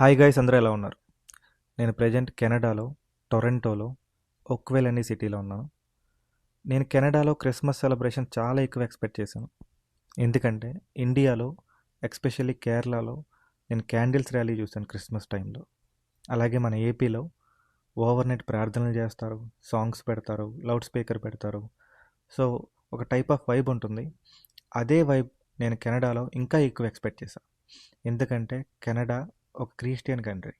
Hi guys అందరూ ఎలా ఉన్నారు? నేను ప్రజెంట్ కెనడాలో టొరంటోలో ఒక్వెల్ అనే సిటీలో ఉన్నాను. నేను కెనడాలో క్రిస్మస్ సెలబ్రేషన్ చాలా ఎక్కువ ఎక్స్పెక్ట్ చేశాను. ఎందుకంటే ఇండియాలో ఎక్స్పెషల్లీ కేరళలో నేను క్యాండిల్స్ ర్యాలీ చూశాను క్రిస్మస్ టైంలో. అలాగే మన ఏపీలో ఓవర్ నైట్ ప్రార్థనలు చేస్తారు సాంగ్స్ పెడతారు లౌడ్ స్పీకర్ పెడతారు. సో ఒక టైప్ ఆఫ్ వైబ్ ఉంటుంది. అదే వైబ్ నేను కెనడాలో ఇంకా ఎక్కువ ఎక్స్పెక్ట్ చేశాను ఎందుకంటే కెనడా ఒక క్రిస్టియన్ కంట్రీ.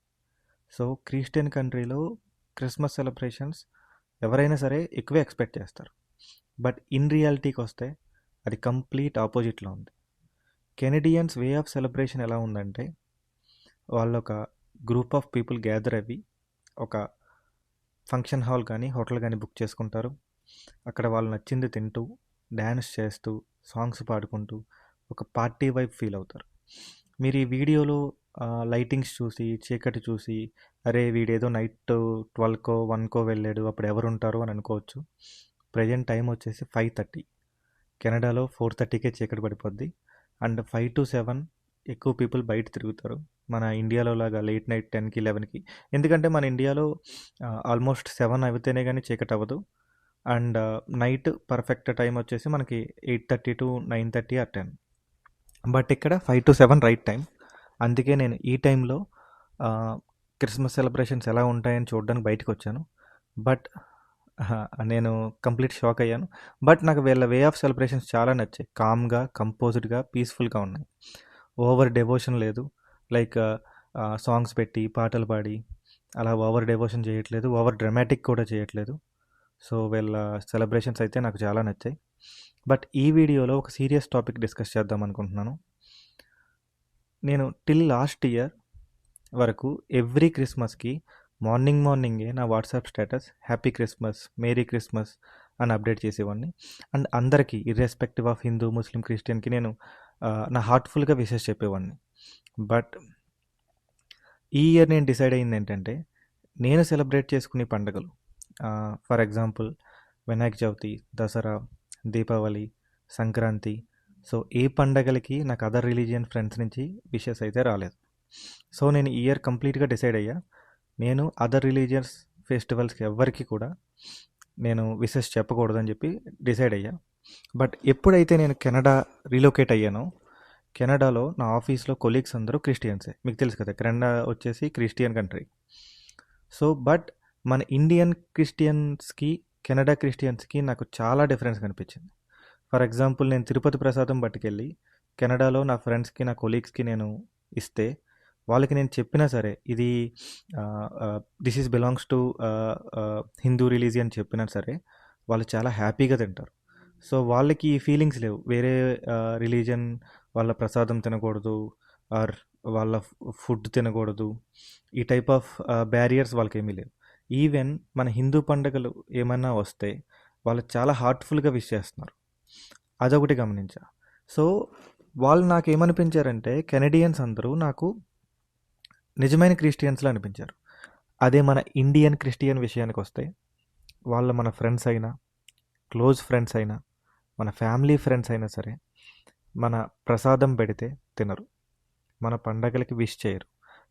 సో క్రిస్టియన్ కంట్రీలో క్రిస్మస్ సెలబ్రేషన్స్ ఎవరైనా సరే ఎక్కువే ఎక్స్పెక్ట్ చేస్తారు. బట్ ఇన్ రియాలిటీకి వస్తే అది కంప్లీట్ ఆపోజిట్లో ఉంది. కెనడియన్స్ వే ఆఫ్ సెలబ్రేషన్ ఎలా ఉందంటే వాళ్ళు ఒక గ్రూప్ ఆఫ్ పీపుల్ గ్యాదర్ అవి ఒక ఫంక్షన్ హాల్ కానీ హోటల్ కానీ బుక్ చేసుకుంటారు. అక్కడ వాళ్ళు నచ్చింది తింటూ డ్యాన్స్ చేస్తూ సాంగ్స్ పాడుకుంటూ ఒక పార్టీ వైపు ఫీల్ అవుతారు. మీరు ఈ వీడియోలో లైటింగ్స్ చూసి చీకటి చూసి అరే వీడేదో నైట్ ట్వెల్వ్కో వన్కో వెళ్ళాడు అప్పుడు ఎవరు ఉంటారు అని అనుకోవచ్చు. ప్రజెంట్ టైం వచ్చేసి ఫైవ్ థర్టీ కెనడాలో ఫోర్ థర్టీకే చీకటి పడిపోద్ది. అండ్ ఫైవ్ టు సెవెన్ ఎక్కువ పీపుల్ బయట తిరుగుతారు. మన ఇండియాలో లాగా లేట్ నైట్ టెన్కి లెవెన్కి ఎందుకంటే మన ఇండియాలో ఆల్మోస్ట్ సెవెన్ అయితేనే కానీ చీకటి అవ్వదు. అండ్ నైట్ పర్ఫెక్ట్ టైం వచ్చేసి మనకి eight thirty to nine thirty ఆ టెన్ బట్ ఇక్కడ five to seven right time అందుకే నేను ఈ టైంలో క్రిస్మస్ సెలబ్రేషన్స్ ఎలా ఉంటాయని చూడడానికి బయటకు వచ్చాను బట్ నేను కంప్లీట్ షాక్ అయ్యాను. బట్ నాకు వీళ్ళ వే ఆఫ్ సెలబ్రేషన్స్ చాలా నచ్చాయి. కామ్గా కంపోజ్డ్గా పీస్ఫుల్గా ఉన్నాయి. ఓవర్ డెవోషన్ లేదు. లైక్ సాంగ్స్ పెట్టి పాటలు పాడి అలా ఓవర్ డెవోషన్ చేయట్లేదు. ఓవర్ డ్రమాటిక్ కూడా చేయట్లేదు. సో వీళ్ళ సెలబ్రేషన్స్ అయితే నాకు చాలా నచ్చాయి. బట్ ఈ వీడియోలో ఒక సీరియస్ టాపిక్ డిస్కస్ చేద్దాం అనుకుంటున్నాను. నేను టిల్ లాస్ట్ ఇయర్ వరకు ఎవ్రీ క్రిస్మస్కి మార్నింగ్ మార్నింగే నా WhatsApp status happy Christmas merry Christmas అని అప్డేట్ చేసేవాడిని. అండ్ అందరికీ ఇర్రెస్పెక్టివ్ ఆఫ్ హిందూ ముస్లిం క్రిస్టియన్కి నేను నా హార్ట్ఫుల్గా విషెస్ చెప్పేవాడిని. బట్ ఈ ఇయర్ నేను డిసైడ్ అయింది ఏంటంటే నేను సెలబ్రేట్ చేసుకునే పండుగలు for example Vinayaka Chavithi Dasara Deepavali Sankranti so ఏ పండగలకి నాకు అదర్ రిలీజియన్ ఫ్రెండ్స్ నుంచి విషెస్ అయితే రాలేదు. సో నేను ఈ ఇయర్ కంప్లీట్గా డిసైడ్ అయ్యా. నేను అదర్ రిలీజియన్స్ ఫెస్టివల్స్కి ఎవ్వరికి కూడా నేను విషెస్ చెప్పకూడదని చెప్పి డిసైడ్ అయ్యా. బట్ ఎప్పుడైతే నేను కెనడా రీలొకేట్ అయ్యానో కెనడాలో నా ఆఫీస్లో కొలీగ్స్ అందరూ క్రిస్టియన్సే. మీకు తెలుసు కదా కెనడా వచ్చేసి క్రిస్టియన్ కంట్రీ. సో బట్ మన ఇండియన్ క్రిస్టియన్స్కి కెనడా క్రిస్టియన్స్కి నాకు చాలా డిఫరెన్స్ కనిపించింది. ఫర్ ఎగ్జాంపుల్ నేను తిరుపతి ప్రసాదం పట్టుకెళ్ళి కెనడాలో నా ఫ్రెండ్స్కి నా కొలీగ్స్కి నేను ఇస్తే వాళ్ళకి నేను చెప్పినా సరే ఇది this is belongs to Hindu religion చెప్పినా సరే వాళ్ళు చాలా హ్యాపీగా తింటారు. సో వాళ్ళకి ఈ ఫీలింగ్స్ లేవు. వేరే రిలీజన్ వాళ్ళ ప్రసాదం తినకూడదు ఆర్ వాళ్ళ ఫుడ్ తినకూడదు ఈ టైప్ ఆఫ్ బ్యారియర్స్ వాళ్ళకి ఏమీ లేవు. ఈవెన్ మన హిందూ పండుగలు ఏమైనా వస్తే వాళ్ళు చాలా హార్ట్ఫుల్గా విష్ చేస్తున్నారు. అదొకటి గమనించా. సో వాళ్ళు నాకు ఏమనిపించారంటే కెనడియన్స్ అందరూ నాకు నిజమైన క్రిస్టియన్స్లో అనిపించారు. అదే మన ఇండియన్ క్రిస్టియన్ విషయానికి వస్తే వాళ్ళ మన ఫ్రెండ్స్ అయినా క్లోజ్ ఫ్రెండ్స్ అయినా మన ఫ్యామిలీ ఫ్రెండ్స్ అయినా సరే మన ప్రసాదం పెడితే తినరు. మన పండగలకి విష్ చేయరు.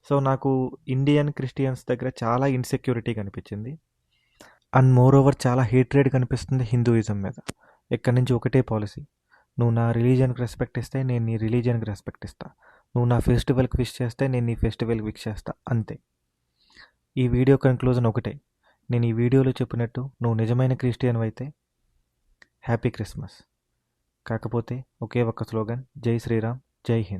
సో నాకు ఇండియన్ క్రిస్టియన్స్ దగ్గర చాలా ఇన్సెక్యూరిటీ కనిపించింది. అండ్ మోర్ ఓవర్ చాలా హేట్రేడ్ కనిపిస్తుంది హిందూయిజం మీద. ఎక్కడి నుంచి ఒకటే పాలసీ. నువ్వు నా రిలీజన్కి రెస్పెక్ట్ ఇస్తే నేను నీ రిలీజన్కి రెస్పెక్ట్ ఇస్తా. నువ్వు నా ఫెస్టివల్కి విష్ చేస్తే నేను నీ ఫెస్టివల్కి విష్ చేస్తా. అంతే. ఈ వీడియో కన్క్లూజన్ ఒకటే. నేను ఈ వీడియోలో చెప్పినట్టు నువ్వు నిజమైన క్రిస్టియన్ అయితే హ్యాపీ క్రిస్మస్. కాకపోతే ఒకే ఒక్క స్లోగన్. జై శ్రీరామ్. జై హింద్.